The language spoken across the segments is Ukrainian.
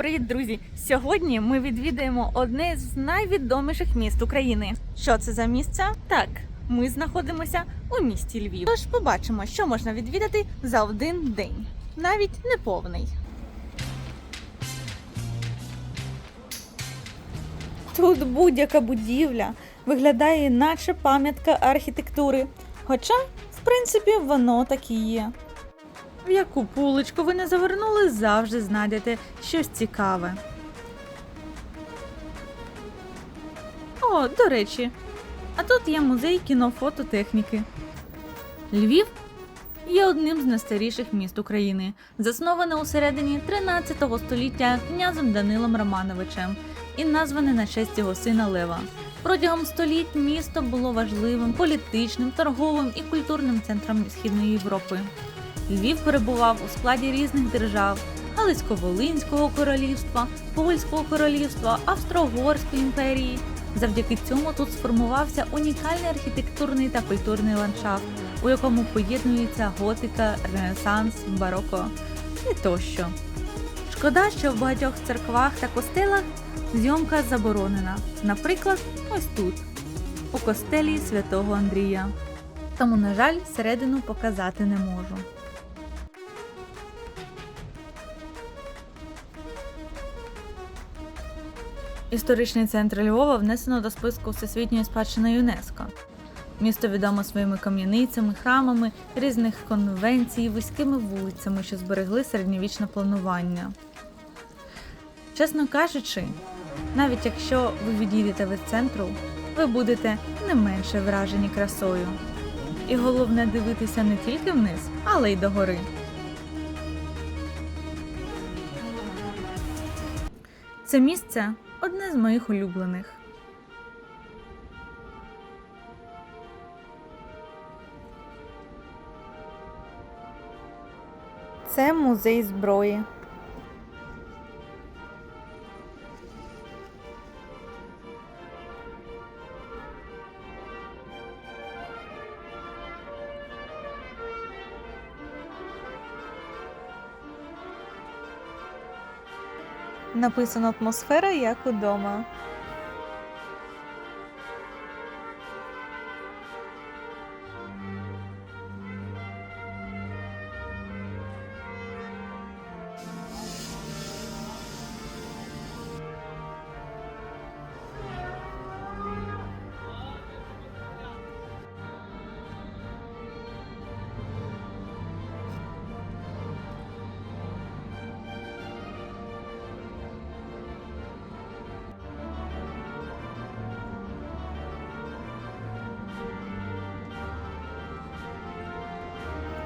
Привіт, друзі! Сьогодні ми відвідаємо одне з найвідоміших міст України. Що це за місце? Так, ми знаходимося у місті Львів. Тож побачимо, що можна відвідати за один день, навіть не повний. Тут будь-яка будівля виглядає наче пам'ятка архітектури. Хоча, в принципі, воно так і є. В яку пуличку ви не завернули, завжди знайдете щось цікаве. О, до речі, а тут є музей кінофототехніки. Львів є одним з найстаріших міст України, засноване у середині 13 століття князем Данилом Романовичем і назване на честь його сина Лева. Протягом століть місто було важливим політичним, торговим і культурним центром Східної Європи. Львів перебував у складі різних держав: Галицько-Волинського королівства, Польського королівства, Австро-Угорської імперії. Завдяки цьому тут сформувався унікальний архітектурний та культурний ландшафт, у якому поєднуються готика, ренесанс, бароко і тощо. Шкода, що в багатьох церквах та костелах зйомка заборонена. Наприклад, ось тут, у костелі святого Андрія. Тому, на жаль, середину показати не можу. Історичний центр Львова внесено до списку Всесвітньої спадщини ЮНЕСКО. Місто відомо своїми кам'яницями, храмами, різних конвенцій, вузькими вулицями, що зберегли середньовічне планування. Чесно кажучи, навіть якщо ви відійдете від центру, ви будете не менше вражені красою. І головне дивитися не тільки вниз, але й догори. Це місце одне з моїх улюблених. Це музей зброї. Написано атмосфера як удома.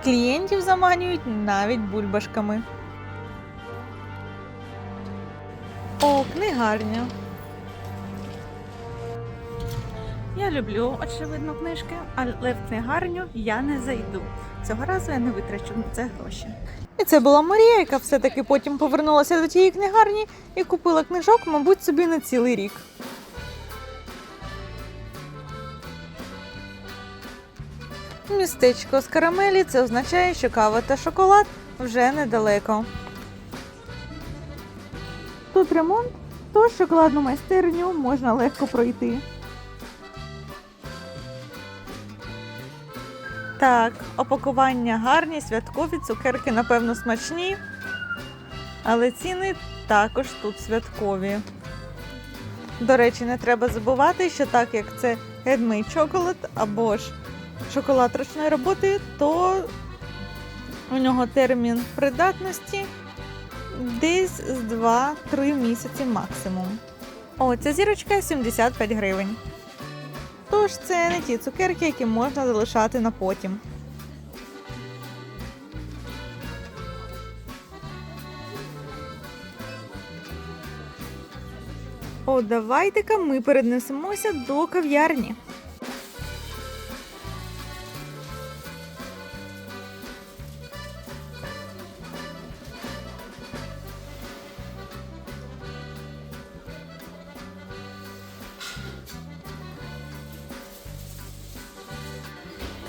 Клієнтів заманюють навіть бульбашками. О, книгарня. Я люблю, очевидно, книжки, але в книгарню я не зайду. Цього разу я не витрачу на це гроші. І це була Марія, яка все-таки потім повернулася до тієї книгарні і купила книжок, мабуть, собі на цілий рік. Містечко з карамелі це означає, що кава та шоколад вже недалеко. Тут ремонт, тож шоколадну майстерню можна легко пройти. Так, опакування гарні, святкові, цукерки, напевно, смачні. Але ціни також тут святкові. До речі, не треба забувати, що так як це handmade chocolate або ж шоколад ручної роботи, то у нього термін придатності десь з 2-3 місяці максимум. О, ця зірочка 75 гривень. Тож це не ті цукерки, які можна залишати на потім. О, давайте-ка ми перенесемося до кав'ярні.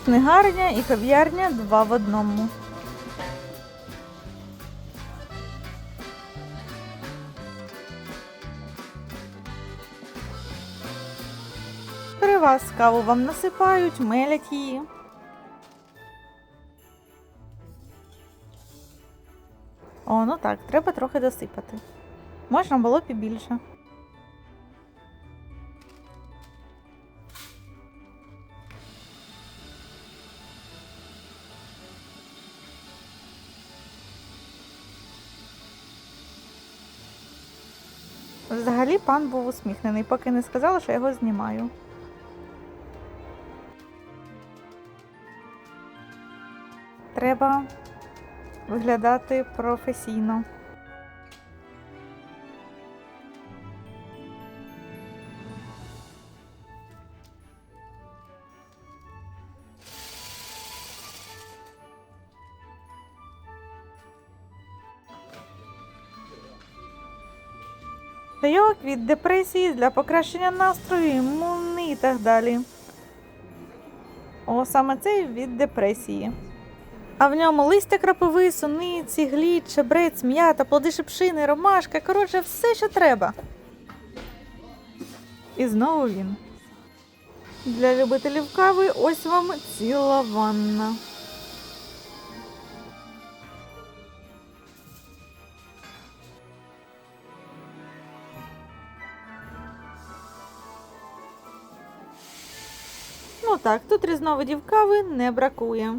книгарня і кав'ярня два в одному. При вас каву вам насипають, мелять її. О, ну так, треба трохи досипати. Можна було б і більше. Взагалі пан був усміхнений, поки не сказала, що його знімаю. Треба виглядати професійно. Чайок від депресії для покращення настрою, імуни і так далі. О, саме цей від депресії. А в ньому листя крапиви, суниці, глід, чебрець, м'ята, плоди шипшини, ромашка, коротше, все, що треба. І знову він. Для любителів кави ось вам ціла ванна. Так, тут різновидів кави не бракує.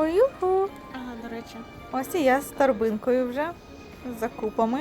Ой-юху. Ага, до речі. Ось і я з торбинкою вже з закупами.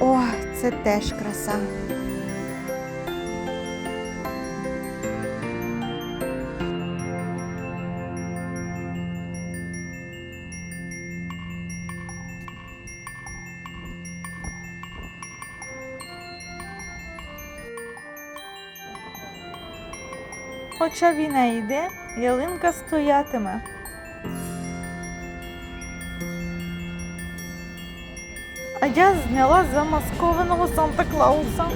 О, це теж краса. Хоча війна йде, ялинка стоятиме. А я зняла замаскованого Санта Клауса.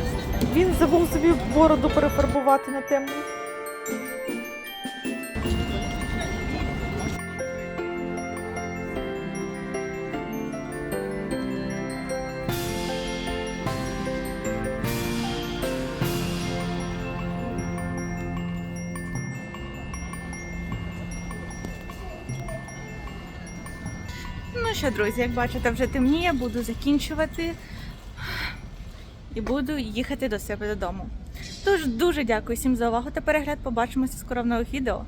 Він забув собі бороду перефарбувати на темну. Що, друзі, як бачите, вже темніє, буду закінчувати і буду їхати до себе додому. Тож дуже дякую всім за увагу та перегляд. Побачимося скоро в нових відео.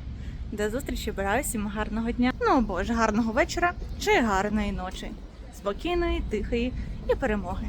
До зустрічі, бажаю всім гарного дня. Ну або ж гарного вечора чи гарної ночі. Спокійної, тихої і перемоги.